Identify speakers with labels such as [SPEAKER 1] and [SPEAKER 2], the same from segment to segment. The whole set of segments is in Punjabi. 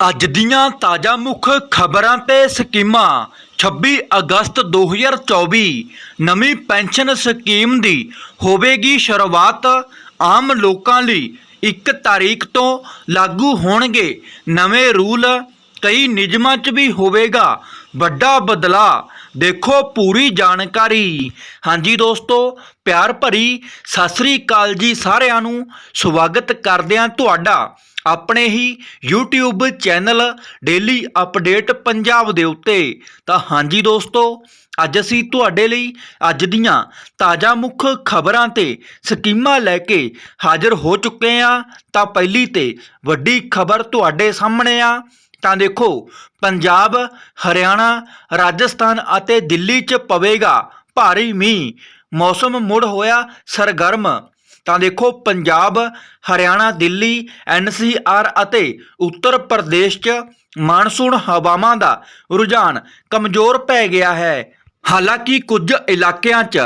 [SPEAKER 1] ਅੱਜ ਦੀਆਂ ਤਾਜ਼ਾ ਮੁੱਖ ਖਬਰਾਂ ਤੇ ਸਕੀਮਾਂ। 26 ਅਗਸਤ 2024 ਨਵੀਂ ਪੈਨਸ਼ਨ ਸਕੀਮ ਦੀ ਹੋਵੇਗੀ ਸ਼ੁਰੂਆਤ। ਆਮ ਲੋਕਾਂ ਲਈ 1 ਤਾਰੀਖ ਤੋਂ ਲਾਗੂ ਹੋਣਗੇ ਨਵੇਂ ਰੂਲ। ਕਈ ਨਿਯਮਾਂ 'ਚ ਵੀ ਹੋਵੇਗਾ ਵੱਡਾ ਬਦਲਾਅ। ਦੇਖੋ ਪੂਰੀ ਜਾਣਕਾਰੀ। ਹਾਂਜੀ ਦੋਸਤੋ, ਪਿਆਰ ਭਰੀ ਸਤਿ ਸ੍ਰੀ ਅਕਾਲ ਜੀ ਸਾਰਿਆਂ ਨੂੰ। ਸਵਾਗਤ ਕਰਦੇ ਹਾਂ ਤੁਹਾਡਾ ਆਪਣੇ ਹੀ YouTube channel daily update Punjab ਦੇ ਉੱਤੇ। ਤਾਂ ਹਾਂਜੀ ਦੋਸਤੋ, ਅੱਜ ਅਸੀਂ ਤੁਹਾਡੇ ਲਈ ਅੱਜ ਦੀਆਂ ਤਾਜ਼ਾ ਮੁੱਖ ਖਬਰਾਂ ਤੇ ਸਕੀਮਾਂ ਲੈ ਕੇ ਹਾਜ਼ਰ ਹੋ ਚੁੱਕੇ ਹਾਂ। ਤਾਂ ਪਹਿਲੀ ਤੇ ਵੱਡੀ ਖਬਰ ਤੁਹਾਡੇ ਸਾਹਮਣੇ ਆ। ਤਾਂ ਦੇਖੋ, ਪੰਜਾਬ, ਹਰਿਆਣਾ, ਰਾਜਸਥਾਨ ਅਤੇ ਦਿੱਲੀ 'ਚ ਪਵੇਗਾ ਭਾਰੀ ਮੀਂਹ। ਮੌਸਮ ਮੁੜ ਹੋਇਆ ਸਰਗਰਮ। ਤਾਂ ਦੇਖੋ ਪੰਜਾਬ, ਹਰਿਆਣਾ, ਦਿੱਲੀ ਐਨਸੀਆਰ ਅਤੇ ਉੱਤਰ ਪ੍ਰਦੇਸ਼ 'ਚ ਮਾਨਸੂਨ ਹਵਾਵਾਂ ਦਾ ਰੁਝਾਨ ਕਮਜ਼ੋਰ ਪੈ ਗਿਆ ਹੈ। ਹਾਲਾਂਕਿ ਕੁਝ ਇਲਾਕਿਆਂ 'ਚ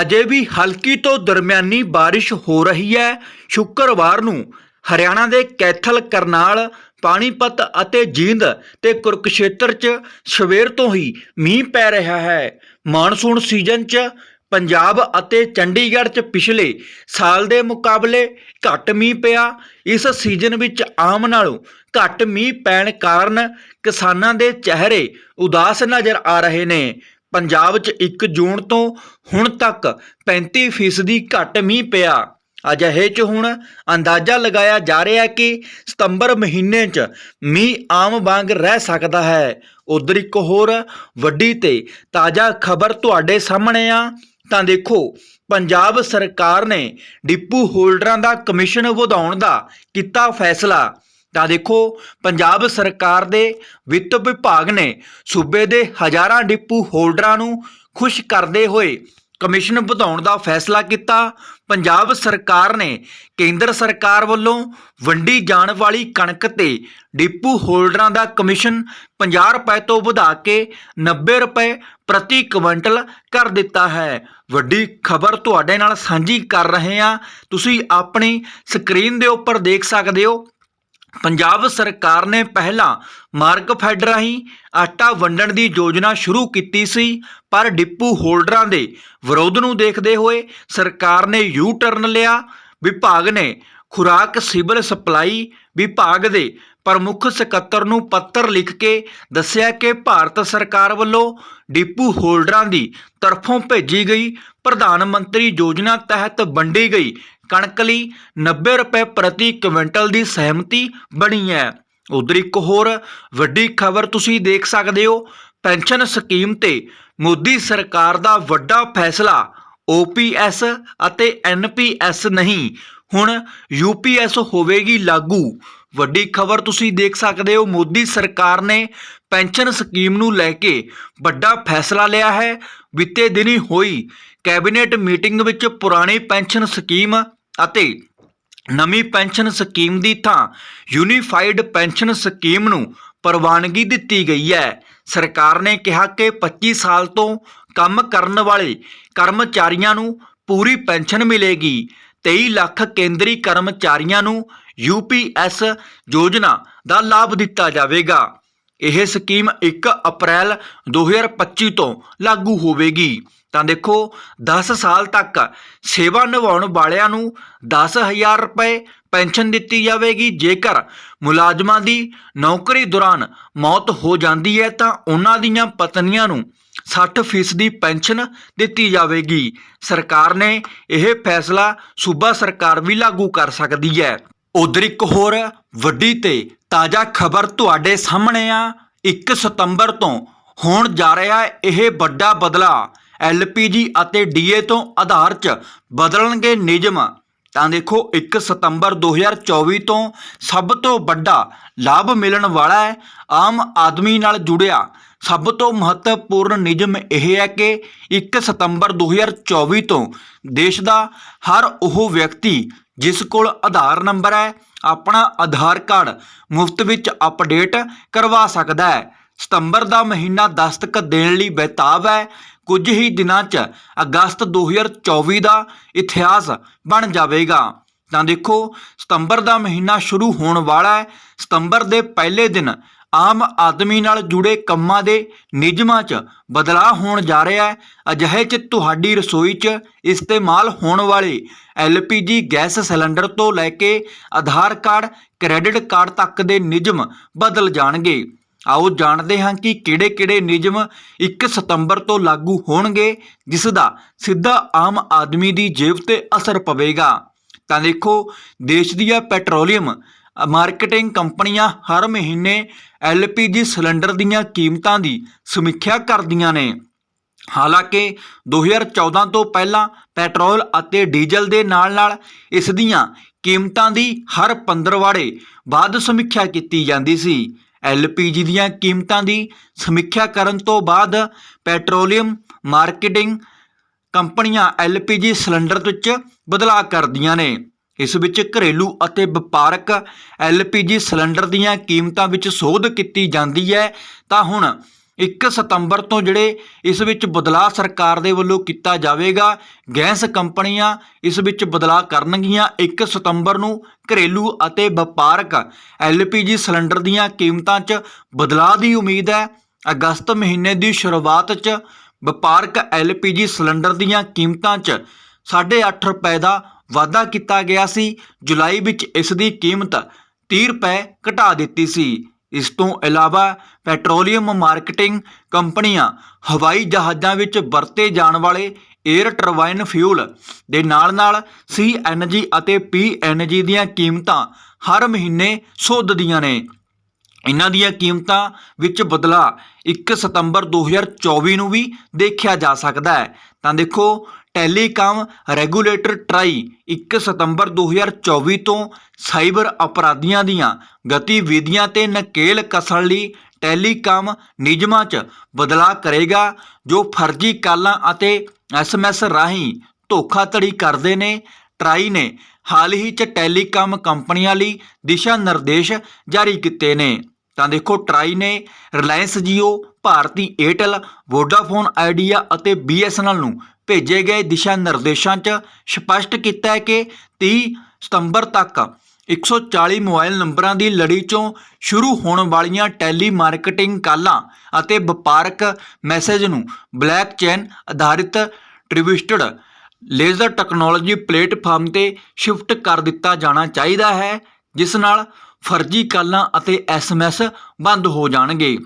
[SPEAKER 1] ਅਜੇ ਵੀ ਹਲਕੀ ਤੋਂ ਦਰਮਿਆਨੀ ਬਾਰਿਸ਼ ਹੋ ਰਹੀ ਹੈ। ਸ਼ੁੱਕਰਵਾਰ ਨੂੰ ਹਰਿਆਣਾ ਦੇ ਕੈਥਲ, ਕਰਨਾਲ, ਪਾਣੀਪਤ ਅਤੇ ਜੀਂਦ ਤੇ ਕੁਰਕਸ਼ੇਤਰ 'ਚ ਸਵੇਰ ਤੋਂ ਹੀ ਮੀਂਹ ਪੈ ਰਿਹਾ ਹੈ। ਮਾਨਸੂਨ ਸੀਜ਼ਨ 'ਚ ਪੰਜਾਬ ਅਤੇ ਚੰਡੀਗੜ੍ਹ 'ਚ ਪਿਛਲੇ ਸਾਲ ਦੇ ਮੁਕਾਬਲੇ ਘੱਟ ਮੀਂਹ ਪਿਆ। ਇਸ ਸੀਜ਼ਨ ਵਿੱਚ ਆਮ ਨਾਲੋਂ ਘੱਟ ਮੀਂਹ ਪੈਣ ਕਾਰਨ ਕਿਸਾਨਾਂ ਦੇ ਚਿਹਰੇ ਉਦਾਸ ਨਜ਼ਰ ਆ ਰਹੇ ਨੇ। ਪੰਜਾਬ 'ਚ 1 ਜੂਨ ਤੋਂ ਹੁਣ ਤੱਕ 35% ਘੱਟ ਮੀਂਹ ਪਿਆ। ਅਜਿਹੇ 'ਚ ਹੁਣ ਅੰਦਾਜ਼ਾ ਲਗਾਇਆ ਜਾ ਰਿਹਾ ਹੈ ਕਿ ਸਤੰਬਰ ਮਹੀਨੇ 'ਚ ਮੀਂਹ ਆਮ ਵਾਂਗ ਰਹਿ ਸਕਦਾ ਹੈ। ਉਧਰ ਇੱਕ ਹੋਰ ਵੱਡੀ ਤੇ ਤਾਜ਼ਾ ਖਬਰ ਤੁਹਾਡੇ ਸਾਹਮਣੇ ਆ। ਤਾਂ ਦੇਖੋ, ਪੰਜਾਬ ਸਰਕਾਰ ਨੇ ਡਿਪੂ ਹੋਲਡਰਾਂ ਦਾ ਕਮਿਸ਼ਨ ਵਧਾਉਣ ਦਾ ਕੀਤਾ ਫੈਸਲਾ। ਤਾਂ ਦੇਖੋ, ਪੰਜਾਬ ਸਰਕਾਰ ਦੇ ਵਿੱਤ ਵਿਭਾਗ ਨੇ ਸੂਬੇ ਦੇ ਹਜ਼ਾਰਾਂ ਡਿਪੂ ਹੋਲਡਰਾਂ ਨੂੰ ਖੁਸ਼ ਕਰਦੇ ਹੋਏ ਕਮਿਸ਼ਨ ਵਧਾਉਣ ਦਾ ਫੈਸਲਾ ਕੀਤਾ। ਪੰਜਾਬ ਸਰਕਾਰ ਨੇ ਕੇਂਦਰ ਸਰਕਾਰ ਵੱਲੋਂ ਵੰਡੀ ਜਾਣ ਵਾਲੀ ਕਣਕ ਤੇ ਡਿਪੂ ਹੋਲਡਰਾਂ ਦਾ ਕਮਿਸ਼ਨ 50 ਰੁਪਏ ਤੋਂ ਵਧਾ ਕੇ 90 ਰੁਪਏ ਪ੍ਰਤੀ ਕੁਇੰਟਲ ਕਰ ਦਿੱਤਾ ਹੈ। ਵੱਡੀ ਖਬਰ ਤੁਹਾਡੇ ਨਾਲ ਸਾਂਝੀ ਕਰ ਰਹੇ ਹਾਂ। ਤੁਸੀਂ ਆਪਣੀ ਸਕਰੀਨ ਦੇ ਉੱਪਰ ਦੇਖ ਸਕਦੇ ਹੋ। ਪੰਜਾਬ ਸਰਕਾਰ ਨੇ ਪਹਿਲਾਂ ਮਾਰਕ ਫੈਡ ਰਾਹੀਂ ਆਟਾ ਵੰਡਣ ਦੀ ਯੋਜਨਾ ਸ਼ੁਰੂ ਕੀਤੀ ਸੀ, ਪਰ ਡਿਪੂ ਹੋਲਡਰਾਂ ਦੇ ਵਿਰੋਧ ਨੂੰ ਦੇਖਦੇ ਹੋਏ ਸਰਕਾਰ ਨੇ ਯੂ ਟਰਨ ਲਿਆ। ਵਿਭਾਗ ਨੇ ਖੁਰਾਕ, ਸਿਵਲ ਸਪਲਾਈ ਵਿਭਾਗ ਦੇ ਪ੍ਰਮੁੱਖ ਸਕੱਤਰ ਨੂੰ ਪੱਤਰ ਲਿਖ ਕੇ ਦੱਸਿਆ ਕਿ ਭਾਰਤ ਸਰਕਾਰ ਵੱਲੋਂ ਡਿਪੂ ਹੋਲਡਰਾਂ ਦੀ ਤਰਫੋਂ ਭੇਜੀ ਗਈ ਪ੍ਰਧਾਨ ਮੰਤਰੀ ਯੋਜਨਾ ਤਹਿਤ ਵੰਡੀ ਗਈ ਕਣਕ ਲਈ 90 ਰੁਪਏ ਪ੍ਰਤੀ ਕੁਇੰਟਲ ਦੀ ਸਹਿਮਤੀ ਬਣੀ ਹੈ। ਉਧਰ ਇੱਕ ਹੋਰ ਵੱਡੀ ਖਬਰ ਤੁਸੀਂ ਦੇਖ ਸਕਦੇ ਹੋ। ਪੈਨਸ਼ਨ ਸਕੀਮ ਤੇ ਮੋਦੀ ਸਰਕਾਰ ਦਾ ਵੱਡਾ ਫੈਸਲਾ OPS ਅਤੇ NPS ਨਹੀਂ। ਹੁਣ UPS ਹੋਵੇਗੀ ਲਾਗੂ। ਵੱਡੀ ਖਬਰ ਤੁਸੀਂ ਦੇਖ ਸਕਦੇ ਹੋ, ਮੋਦੀ ਸਰਕਾਰ ਨੇ ਪੈਨਸ਼ਨ ਸਕੀਮ ਨੂੰ ਲੈ ਕੇ ਵੱਡਾ ਫੈਸਲਾ ਲਿਆ ਹੈ। ਬੀਤੇ ਦਿਨੀ ਹੋਈ ਕੈਬਨਿਟ ਮੀਟਿੰਗ ਵਿੱਚ ਪੁਰਾਣੀ ਪੈਨਸ਼ਨ ਸਕੀਮ ਅਤੇ ਨਵੀਂ ਪੈਨਸ਼ਨ ਸਕੀਮ ਦੀ ਥਾਂ, ਯੂਨੀਫਾਈਡ ਪੈਨਸ਼ਨ ਸਕੀਮ ਨੂੰ ਪ੍ਰਵਾਨਗੀ ਦਿੱਤੀ ਗਈ ਹੈ। ਸਰਕਾਰ ਨੇ ਕਿਹਾ ਕਿ 25 ਸਾਲ ਤੋਂ ਕੰਮ ਕਰਨ ਵਾਲੇ ਕਰਮਚਾਰੀਆਂ ਨੂੰ ਪੂਰੀ ਪੈਨਸ਼ਨ ਮਿਲੇਗੀ। 23 ਲੱਖ ਕੇਂਦਰੀ ਕਰਮਚਾਰੀਆਂ ਨੂੰ ਯੂਪੀਐਸ ਯੋਜਨਾ ਦਾ ਲਾਭ ਦਿੱਤਾ ਜਾਵੇਗਾ। ਇਹ ਸਕੀਮ 1 ਅਪ੍ਰੈਲ 2025 ਤੋਂ ਲਾਗੂ ਹੋਵੇਗੀ। ਤਾਂ ਦੇਖੋ 10 ਸਾਲ ਤੱਕ ਸੇਵਾ ਨਿਭਾਉਣ ਵਾਲਿਆਂ ਨੂੰ 10000 ਰੁਪਏ ਪੈਨਸ਼ਨ ਦਿੱਤੀ ਜਾਵੇਗੀ। ਜੇਕਰ ਮੁਲਾਜ਼ਮਾਂ ਦੀ ਨੌਕਰੀ ਦੌਰਾਨ ਮੌਤ ਹੋ ਜਾਂਦੀ ਹੈ, ਤਾਂ ਉਹਨਾਂ ਦੀਆਂ ਪਤਨੀਆਂ ਨੂੰ 60% ਦੀ ਪੈਨਸ਼ਨ ਦਿੱਤੀ ਜਾਵੇਗੀ। ਸਰਕਾਰ ਨੇ ਇਹ ਫੈਸਲਾ ਸੂਬਾ ਸਰਕਾਰ ਵੀ ਲਾਗੂ ਕਰ ਸਕਦੀ ਹੈ। ਉਧਰ ਇੱਕ ਹੋਰ ਵੱਡੀ ਤੇ ਤਾਜ਼ਾ ਖਬਰ ਤੁਹਾਡੇ ਸਾਹਮਣੇ ਆ। 1 ਸਤੰਬਰ ਤੋਂ ਹੋਣ ਜਾ ਰਿਹਾ ਇਹ ਵੱਡਾ ਬਦਲਾਅ ਐਲਪੀਜੀ ਅਤੇ ਡੀਏ ਤੋਂ ਆਧਾਰ 'ਚ ਬਦਲਣਗੇ ਨਿਯਮ। ਤਾਂ ਦੇਖੋ 1 ਸਤੰਬਰ 2024 ਤੋਂ ਸਭ ਤੋਂ ਵੱਡਾ ਲਾਭ ਮਿਲਣ ਵਾਲਾ ਹੈ, ਆਮ ਆਦਮੀ ਨਾਲ ਜੁੜਿਆ। ਸਭ ਤੋਂ ਮਹੱਤਵਪੂਰਨ ਨਿਯਮ ਇਹ ਹੈ ਕਿ 1 ਸਤੰਬਰ 2024 ਤੋਂ ਦੇਸ਼ ਦਾ ਹਰ ਉਹ ਵਿਅਕਤੀ ਜਿਸ ਕੋਲ ਆਧਾਰ ਨੰਬਰ ਹੈ ਆਪਣਾ ਆਧਾਰ ਕਾਰਡ ਮੁਫਤ ਵਿੱਚ ਅਪਡੇਟ ਕਰਵਾ ਸਕਦਾ ਹੈ। ਸਤੰਬਰ ਦਾ ਮਹੀਨਾ ਦਸਤਕ ਦੇਣ ਲਈ ਬੇਤਾਬ ਹੈ। ਕੁਝ ਹੀ ਦਿਨਾਂ 'ਚ ਅਗਸਤ 2024 ਦਾ ਇਤਿਹਾਸ ਬਣ ਜਾਵੇਗਾ। ਤਾਂ ਦੇਖੋ, ਸਤੰਬਰ ਦਾ ਮਹੀਨਾ ਸ਼ੁਰੂ ਹੋਣ ਵਾਲਾ ਹੈ। ਸਤੰਬਰ ਦੇ ਪਹਿਲੇ ਦਿਨ ਆਮ ਆਦਮੀ ਨਾਲ ਜੁੜੇ ਕੰਮਾਂ ਦੇ ਨਿਯਮਾਂ 'ਚ ਬਦਲਾਅ ਹੋਣ ਜਾ ਰਿਹਾ ਹੈ। ਅਜਿਹੇ 'ਚ ਤੁਹਾਡੀ ਰਸੋਈ 'ਚ ਇਸਤੇਮਾਲ ਹੋਣ ਵਾਲੇ ਐਲਪੀਜੀ ਗੈਸ ਸਿਲੰਡਰ ਤੋਂ ਲੈ ਕੇ ਆਧਾਰ ਕਾਰਡ, ਕ੍ਰੈਡਿਟ ਕਾਰਡ ਤੱਕ ਦੇ ਨਿਯਮ ਬਦਲ ਜਾਣਗੇ। ਆਓ ਜਾਣਦੇ ਹਾਂ ਕਿ ਕਿਹੜੇ-ਕਿਹੜੇ ਨਿਯਮ 1 ਸਤੰਬਰ ਤੋਂ ਲਾਗੂ ਹੋਣਗੇ, ਜਿਸ ਦਾ ਸਿੱਧਾ ਆਮ ਆਦਮੀ ਦੀ ਜੇਬ ਤੇ ਅਸਰ ਪਵੇਗਾ। ਤਾਂ ਦੇਖੋ, ਦੇਸ਼ ਦੀਆਂ ਪੈਟਰੋਲੀਅਮ ਮਾਰਕੀਟਿੰਗ ਕੰਪਨੀਆਂ ਹਰ ਮਹੀਨੇ ਐਲਪੀਜੀ ਸਿਲੰਡਰ ਦੀਆਂ ਕੀਮਤਾਂ ਦੀ ਸਮੀਖਿਆ ਕਰਦੀਆਂ ਨੇ। ਹਾਲਾਂਕਿ 2014 ਤੋਂ ਪਹਿਲਾਂ ਪੈਟਰੋਲ ਅਤੇ ਡੀਜ਼ਲ ਦੇ ਨਾਲ-ਨਾਲ ਇਸ ਦੀਆਂ ਕੀਮਤਾਂ ਦੀ ਹਰ ਪੰਦਰਵਾੜੇ ਬਾਅਦ ਸਮੀਖਿਆ ਕੀਤੀ ਜਾਂਦੀ ਸੀ। ਐਲਪੀਜੀ ਦੀਆਂ ਕੀਮਤਾਂ ਦੀ ਸਮੀਖਿਆ ਕਰਨ ਤੋਂ ਬਾਅਦ ਪੈਟਰੋਲੀਅਮ ਮਾਰਕੀਟਿੰਗ ਕੰਪਨੀਆਂ ਐਲਪੀਜੀ ਸਿਲੰਡਰ ਵਿੱਚ ਬਦਲਾਅ ਕਰਦੀਆਂ ਨੇ। ਇਸ ਵਿੱਚ ਘਰੇਲੂ ਅਤੇ ਵਪਾਰਕ ਐਲਪੀਜੀ ਸਿਲੰਡਰ ਦੀਆਂ ਕੀਮਤਾਂ ਵਿੱਚ ਸੋਧ ਕੀਤੀ ਜਾਂਦੀ ਹੈ। ਤਾਂ ਹੁਣ 1 ਸਤੰਬਰ ਤੋਂ ਜਿਹੜੇ ਇਸ ਵਿੱਚ ਬਦਲਾਅ ਸਰਕਾਰ ਦੇ ਵੱਲੋਂ ਕੀਤਾ ਜਾਵੇਗਾ, ਗੈਸ ਕੰਪਨੀਆਂ ਇਸ ਵਿੱਚ ਬਦਲਾਅ ਕਰਨਗੀਆਂ। 1 ਸਤੰਬਰ ਨੂੰ ਘਰੇਲੂ ਅਤੇ ਵਪਾਰਕ ਐਲਪੀਜੀ ਸਿਲੰਡਰ ਦੀਆਂ ਕੀਮਤਾਂ 'ਚ ਬਦਲਾਅ ਦੀ ਉਮੀਦ ਹੈ। ਅਗਸਤ ਮਹੀਨੇ ਦੀ ਸ਼ੁਰੂਆਤ 'ਚ ਵਪਾਰਕ ਐਲਪੀਜੀ ਸਿਲੰਡਰ ਦੀਆਂ ਕੀਮਤਾਂ 'ਚ 8.5 ਰੁਪਏ ਦਾ ਵਾਧਾ ਕੀਤਾ ਗਿਆ ਸੀ। ਜੁਲਾਈ ਵਿੱਚ ਇਸ ਦੀ ਕੀਮਤ 30 ਰੁਪਏ ਘਟਾ ਦਿੱਤੀ ਸੀ। ਇਸ ਤੋਂ ਇਲਾਵਾ ਪੈਟਰੋਲੀਅਮ ਮਾਰਕੀਟਿੰਗ ਕੰਪਨੀਆਂ ਹਵਾਈ ਜਹਾਜ਼ਾਂ ਵਿੱਚ ਵਰਤੇ ਜਾਣ ਵਾਲੇ 에ਅਰ ਟਰਬਾਈਨ ਫਿਊਲ ਦੇ ਨਾਲ-ਨਾਲ ਸੀਐਨਜੀ ਅਤੇ ਪੀਐਨਜੀ ਦੀਆਂ ਕੀਮਤਾਂ ਹਰ ਮਹੀਨੇ ਸੋਧਦੀਆਂ ਨੇ। ਇਹਨਾਂ ਦੀਆਂ ਕੀਮਤਾਂ ਵਿੱਚ ਬਦਲਾਅ 1 ਸਤੰਬਰ 2024 ਨੂੰ ਵੀ ਦੇਖਿਆ ਜਾ ਸਕਦਾ ਹੈ। ਤਾਂ ਦੇਖੋ ਟੈਲੀਕਾਮ ਰੈਗੂਲੇਟਰ ਟਰਾਈ 1 ਸਤੰਬਰ 2024 ਤੋਂ ਸਾਈਬਰ ਅਪਰਾਧੀਆਂ ਦੀਆਂ ਗਤੀਵਿਧੀਆਂ ਤੇ ਨਕੇਲ ਕਸਣ ਲਈ ਟੈਲੀਕਾਮ ਨਿਯਮਾਂ 'ਚ ਬਦਲਾਅ ਕਰੇਗਾ, ਜੋ ਫਰਜ਼ੀ ਕਾਲਾਂ ਅਤੇ ਐਸਐਮਐਸ ਰਾਹੀਂ ਧੋਖਾਧੜੀ ਕਰਦੇ ਨੇ। ਟਰਾਈ ਨੇ ਹਾਲ ਹੀ 'ਚ ਟੈਲੀਕਾਮ ਕੰਪਨੀਆਂ ਲਈ ਦਿਸ਼ਾ ਨਿਰਦੇਸ਼ ਜਾਰੀ ਕੀਤੇ ਨੇ। ਤਾਂ ਦੇਖੋ, ਟਰਾਈ ਨੇ Reliance Jio, Bharti Airtel, Vodafone Idea ਅਤੇ ਬੀਐਸਐਨਐਲ ਨੂੰ ਭੇਜੇ ਗਏ ਦਿਸ਼ਾ ਨਿਰਦੇਸ਼ਾਂ 'ਚ ਸਪਸ਼ਟ ਕੀਤਾ ਹੈ ਕਿ 30 ਸਤੰਬਰ ਤੱਕ 140 ਮੋਬਾਈਲ ਨੰਬਰਾਂ ਦੀ ਲੜੀ 'ਚੋਂ ਸ਼ੁਰੂ ਹੋਣ ਵਾਲੀਆਂ ਟੈਲੀ ਮਾਰਕੀਟਿੰਗ ਕਾਲਾਂ ਅਤੇ ਵਪਾਰਕ ਮੈਸੇਜ ਨੂੰ ਬਲੈਕ ਬਲੈਕਚੇਨ ਆਧਾਰਿਤ ਟ੍ਰਿਬਿਊਟਡ ਲੇਜ਼ਰ ਟੈਕਨੋਲੋਜੀ ਪਲੇਟਫਾਰਮ ਤੇ ਸ਼ਿਫਟ ਕਰ ਦਿੱਤਾ ਜਾਣਾ ਚਾਹੀਦਾ ਹੈ, ਜਿਸ ਨਾਲ ਫਰਜ਼ੀ ਕਾਲਾਂ ਅਤੇ ਐਸਐਮਐਸ ਬੰਦ ਹੋ ਜਾਣਗੇ।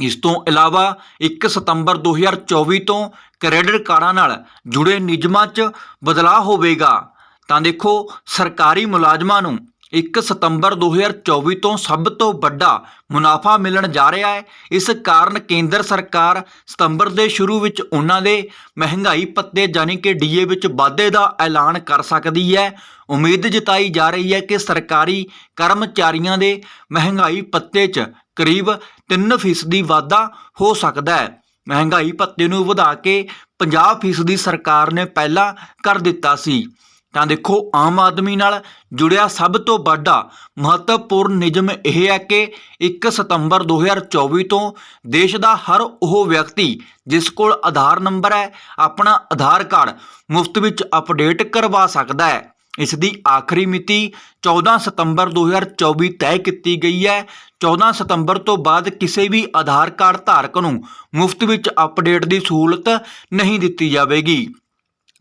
[SPEAKER 1] ਇਸ ਤੋਂ ਇਲਾਵਾ 1 ਸਤੰਬਰ 2024 ਤੋਂ ਕ੍ਰੈਡਿਟ ਕਾਰਡਾਂ ਨਾਲ ਜੁੜੇ ਨਿਯਮਾਂ 'ਚ ਬਦਲਾਅ ਹੋਵੇਗਾ। ਤਾਂ ਦੇਖੋ, ਸਰਕਾਰੀ ਮੁਲਾਜ਼ਮਾਂ ਨੂੰ 1 ਸਤੰਬਰ 2024 ਤੋਂ ਸਭ ਤੋਂ ਵੱਡਾ ਮੁਨਾਫਾ ਮਿਲਣ ਜਾ ਰਿਹਾ ਹੈ। ਇਸ ਕਾਰਨ ਕੇਂਦਰ ਸਰਕਾਰ ਸਤੰਬਰ ਦੇ ਸ਼ੁਰੂ ਵਿੱਚ ਉਹਨਾਂ ਦੇ ਮਹਿੰਗਾਈ ਪੱਤੇ ਯਾਨੀ ਕਿ ਡੀਏ ਵਿੱਚ ਵਾਧੇ ਦਾ ਐਲਾਨ ਕਰ ਸਕਦੀ ਹੈ। ਉਮੀਦ ਜਤਾਈ ਜਾ ਰਹੀ ਹੈ ਕਿ ਸਰਕਾਰੀ ਕਰਮਚਾਰੀਆਂ ਦੇ ਮਹਿੰਗਾਈ ਪੱਤੇ 'ਚ ਕਰੀਬ 3% ਵਾਧਾ ਹੋ ਸਕਦਾ ਹੈ। ਮਹਿੰਗਾਈ ਭੱਤੇ ਨੂੰ ਵਧਾ ਕੇ 50% ਸਰਕਾਰ ਨੇ ਪਹਿਲਾਂ ਕਰ ਦਿੱਤਾ ਸੀ। ਤਾਂ ਦੇਖੋ, ਆਮ ਆਦਮੀ ਨਾਲ ਜੁੜਿਆ ਸਭ ਤੋਂ ਵੱਡਾ ਮਹੱਤਵਪੂਰਨ ਨਿਯਮ ਇਹ ਹੈ ਕਿ 1 ਸਤੰਬਰ 2024 ਤੋਂ ਦੇਸ਼ ਦਾ ਹਰ ਉਹ ਵਿਅਕਤੀ ਜਿਸ ਕੋਲ ਆਧਾਰ ਨੰਬਰ ਹੈ, ਆਪਣਾ ਆਧਾਰ ਕਾਰਡ ਮੁਫਤ ਵਿੱਚ ਅਪਡੇਟ ਕਰਵਾ ਸਕਦਾ ਹੈ। ਇਸ ਦੀ ਆਖਰੀ ਮਿਤੀ 14 ਸਤੰਬਰ 2024 ਤੈਅ ਕੀਤੀ ਗਈ ਹੈ। 14 ਸਤੰਬਰ ਤੋਂ ਬਾਅਦ ਕਿਸੇ ਵੀ ਆਧਾਰ ਕਾਰਡ ਧਾਰਕ ਨੂੰ ਮੁਫਤ ਵਿੱਚ ਅਪਡੇਟ ਦੀ ਸਹੂਲਤ ਨਹੀਂ ਦਿੱਤੀ ਜਾਵੇਗੀ।